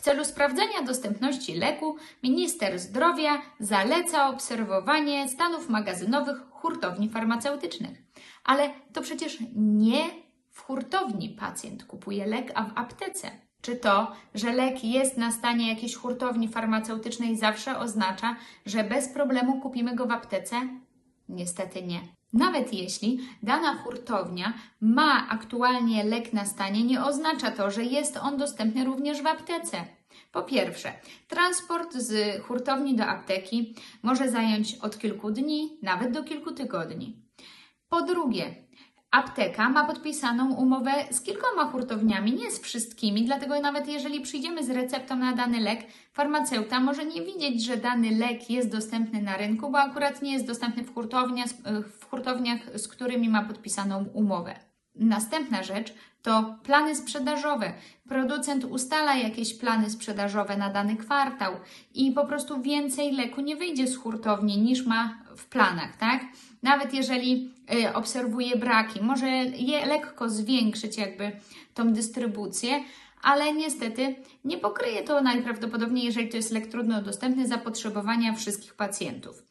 W celu sprawdzenia dostępności leku minister zdrowia zaleca obserwowanie stanów magazynowych hurtowni farmaceutycznych. Ale to przecież nie w hurtowni pacjent kupuje lek, a w aptece. Czy to, że lek jest na stanie jakiejś hurtowni farmaceutycznej zawsze oznacza, że bez problemu kupimy go w aptece? Niestety nie. Nawet jeśli dana hurtownia ma aktualnie lek na stanie, nie oznacza to, że jest on dostępny również w aptece. Po pierwsze, transport z hurtowni do apteki może zająć od kilku dni, nawet do kilku tygodni. Po drugie, apteka ma podpisaną umowę z kilkoma hurtowniami, nie z wszystkimi, dlatego nawet jeżeli przyjdziemy z receptą na dany lek, farmaceuta może nie widzieć, że dany lek jest dostępny na rynku, bo akurat nie jest dostępny w, w hurtowniach, z którymi ma podpisaną umowę. Następna rzecz to plany sprzedażowe. Producent ustala jakieś plany sprzedażowe na dany kwartał i po prostu więcej leku nie wyjdzie z hurtowni niż ma w planach, tak? Nawet jeżeli y, obserwuje braki, może je lekko zwiększyć jakby tą dystrybucję, ale niestety nie pokryje to najprawdopodobniej, jeżeli to jest lek trudno dostępny, zapotrzebowania wszystkich pacjentów.